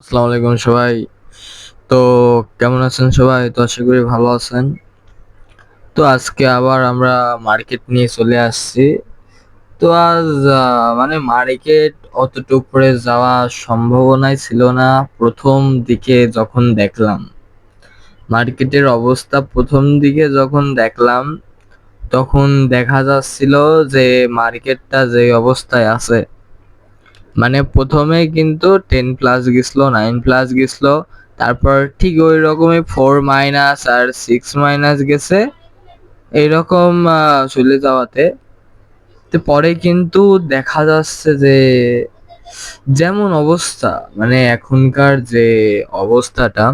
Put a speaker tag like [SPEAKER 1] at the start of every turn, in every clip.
[SPEAKER 1] আসসালামু আলাইকুম সবাই। তো কেমন আছেন সবাই? তো আশা করি ভালো আছেন। তো আজকে আবার আমরা মার্কেট নিয়ে চলে আসছি। তো আজ মানে মার্কেট অতটুক করে যাওয়া সম্ভাবনাই ছিল না প্রথম দিকে যখন দেখলাম। মার্কেটের অবস্থা প্রথম দিকে যখন দেখলাম, তখন দেখা যাচ্ছিল যে মার্কেটটা যে অবস্থায় আছে মানে প্রথমে কিন্তু টেন প্লাস গেছিল নাইন প্লাস গেছিল, তারপর ঠিক ওই রকমই ফোর মাইনাস আর সিক্স মাইনাস গেছে, এইরকম চলে যাওয়াতে। তো পরে কিন্তু দেখা যাচ্ছে যে, যেমন অবস্থা মানে এখনকার যে অবস্থাটা,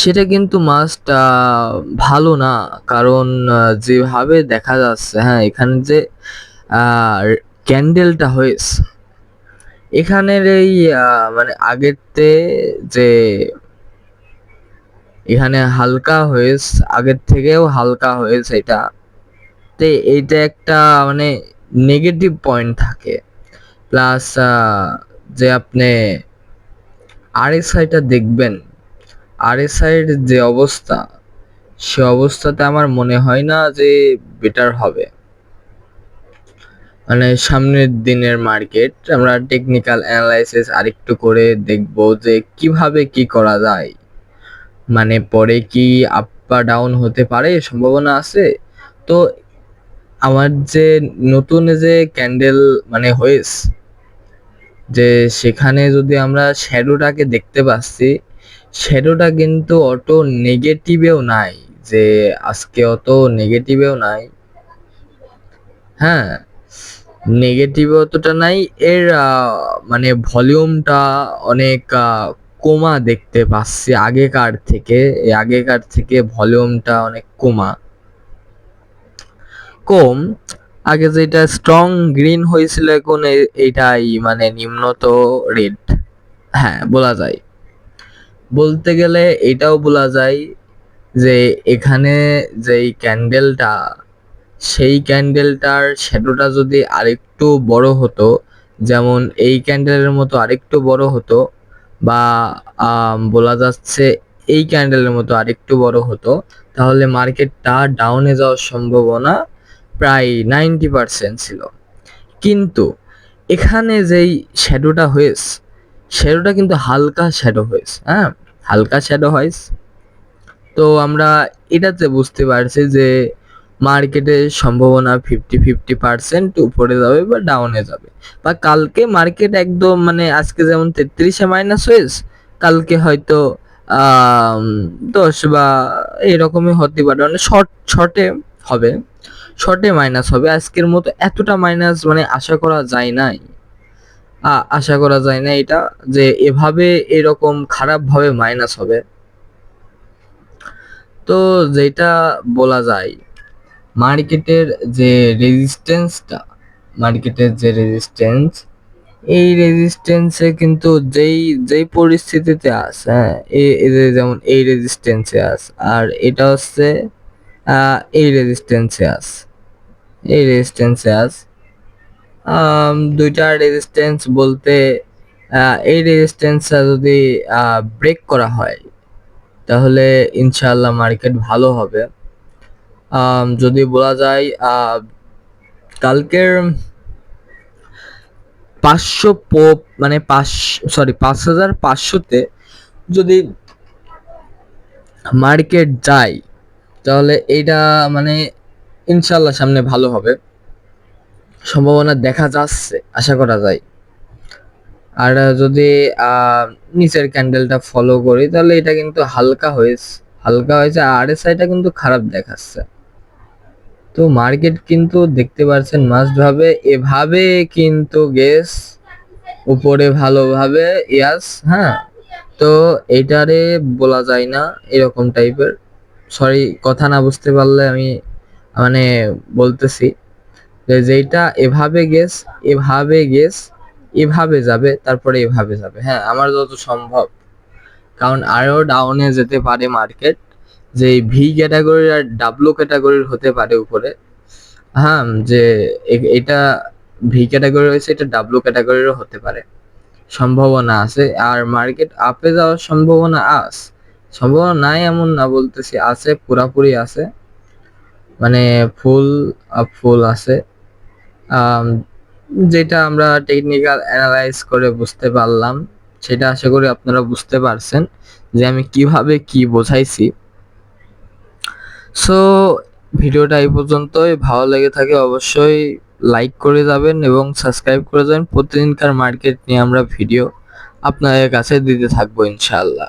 [SPEAKER 1] সেটা কিন্তু মাস্ট ভালো না। কারণ যেভাবে দেখা যাচ্ছে হ্যাঁ এখানে যে ক্যান্ডেলটা হয়েছে এখানের এই মানে আগেরতে যে এখানে হালকা হয়েছে, আগের থেকেও হালকা হয়েছে এটা, তে এইটা একটা মানে নেগেটিভ পয়েন্ট থাকে। প্লাস যে আপনি আরএসআইটা দেখবেন আরএসআইয়ের যে অবস্থা, সে অবস্থাতে আমার মনে হয় না যে বেটার হবে। মানে সামনের দিনের মার্কেট, আমরা টেকনিক্যাল অ্যানালাইসিস আরেকটু করে দেখব যে কীভাবে কি করা যায়। মানে পরে কি আপ বা ডাউন হতে পারে সম্ভাবনা আছে। তো আমার যে নতুন যে ক্যান্ডেল মানে হয়েছে যে সেখানে যদি আমরা শ্যাডোটাকে দেখতে পাচ্ছি শ্যাডোটা কিন্তু অত নেগেটিভেও নাই, যে আজকে অত নেগেটিভেও নাই। হ্যাঁ নেগেটিভ অতটা নাই। এর মানে ভলিউমটা অনেক কমা দেখতে পাচ্ছি আগেকার থেকে। আগেকার থেকে ভলিউমটা অনেক কমা। কম। আগে যেটা স্ট্রং গ্রিন হয়েছিল এখন এইটাই মানে নিম্নত রেড হ্যাঁ বলা যায়। বলতে গেলে এটাও বলা যায় যে এখানে যেই ক্যান্ডেলটা সেই ক্যান্ডেলটার শ্যাডোটা যদি আরেকটু বড় হতো, যেমন এই ক্যান্ডেলের মতো আরেকটু বড় হতো বা বলা যাচ্ছে এই ক্যান্ডেলের মতো আরেকটু বড় হতো, তাহলে মার্কেটটা ডাউনে যাওয়ার সম্ভাবনা প্রায় নাইনটি পার্সেন্ট ছিল। কিন্তু এখানে যেই শ্যাডোটা হয়েছে শ্যাডোটা কিন্তু হালকা শ্যাডো হয়েছে হ্যাঁ? হালকা শ্যাডো হয়েছে। তো আমরা এটাতে বুঝতে পারছি যে মার্কেটের সম্ভাবনা ফিফটি ফিফটি পার্সেন্ট উপরে যাবে বা ডাউনে যাবে। বা কালকে মার্কেট একদম মানে আজকে যেমন তেত্রিশে মাইনাস হয়েছে, কালকে হয়তো দশ বা এরকমই হতে পারে। মানে শর্ট শর্টে হবে শর্টে মাইনাস হবে। আজকের মতো এতটা মাইনাস মানে আশা করা যায় নাই। আশা করা যায় না এটা, যে এভাবে এরকম খারাপভাবে মাইনাস হবে। তো যেটা বলা যায় মার্কেটের যে রেজিস্ট্যান্সটা মার্কেটের যে রেজিস্ট্যান্স এই রেজিস্ট্যান্সে কিন্তু যেই যেই পরিস্থিতিতে আছে হ্যাঁ যেমন এই রেজিস্ট্যান্সে আছে আর এটা হচ্ছে এই রেজিস্ট্যান্সে আছে এই রেজিস্ট্যান্সে আম, দুইটা রেজিস্ট্যান্স বলতে এই রেজিস্ট্যান্সটা যদি ব্রেক করা হয় তাহলে ইনশাল্লাহ মার্কেট ভালো হবে। যদি বলা যায় কালকের পাঁচশো মানে পাঁচ সরি পাঁচ হাজার পাঁচশোতে যদি মার্কেট যায়, তাহলে এইটা মানে ইনশাল্লাহ সামনে ভালো হবে। সম্ভাবনা দেখা যাচ্ছে, আশা করা যায়। আর যদি নিচের ক্যান্ডেলটা ফলো করি, তাহলে এটা কিন্তু হালকা হয়েছে হালকা হয়েছে, আর এস আইটা কিন্তু খারাপ দেখাচ্ছে। তো মার্কেট কিন্তু দেখতে পাচ্ছেন মাস্ট ভাবে এভাবে কিন্তু গেস উপরে ভালোভাবে, ইয়াস হ্যাঁ? তো এইটারে বলা যায় না, এরকম টাইপের। সরি, কথা না বুঝতে পারলে আমি মানে বলতেছি যে যেটা এভাবে গেস এভাবে গেস এভাবে যাবে, তারপরে এভাবে যাবে। হ্যাঁ আমার যত সম্ভব। কারণ আরও ডাউনে যেতে পারে মার্কেট। যে ভি ক্যাটাগরির আর ডাব্লু ক্যাটাগরির হতে পারে উপরে। হ্যাঁ যে এটা ভি ক্যাটাগরি রয়েছে, এটা ডাব্লু ক্যাটাগরিরও হতে পারে। সম্ভাবনা আছে। আর মার্কেট আপে যাওয়ার সম্ভাবনা আস সম্ভাবনা নাই এমন না বলতেছি, আছে, পুরাপুরি আছে। মানে ফুল ফুল আছে। যেটা আমরা টেকনিক্যাল অ্যানালাইজ করে বুঝতে পারলাম, সেটা আশা করি আপনারা বুঝতে পারছেন যে আমি কীভাবে কি বোঝাইছি। সো ভিডিওটা এই পর্যন্তই। ভালো লেগে থাকে অবশ্যই লাইক করে যাবেন এবং সাবস্ক্রাইব করে যাবেন। প্রতিদিনকার মার্কেট নিয়ে আমরা ভিডিও আপনাদের কাছে দিতে থাকব ইনশাআল্লাহ।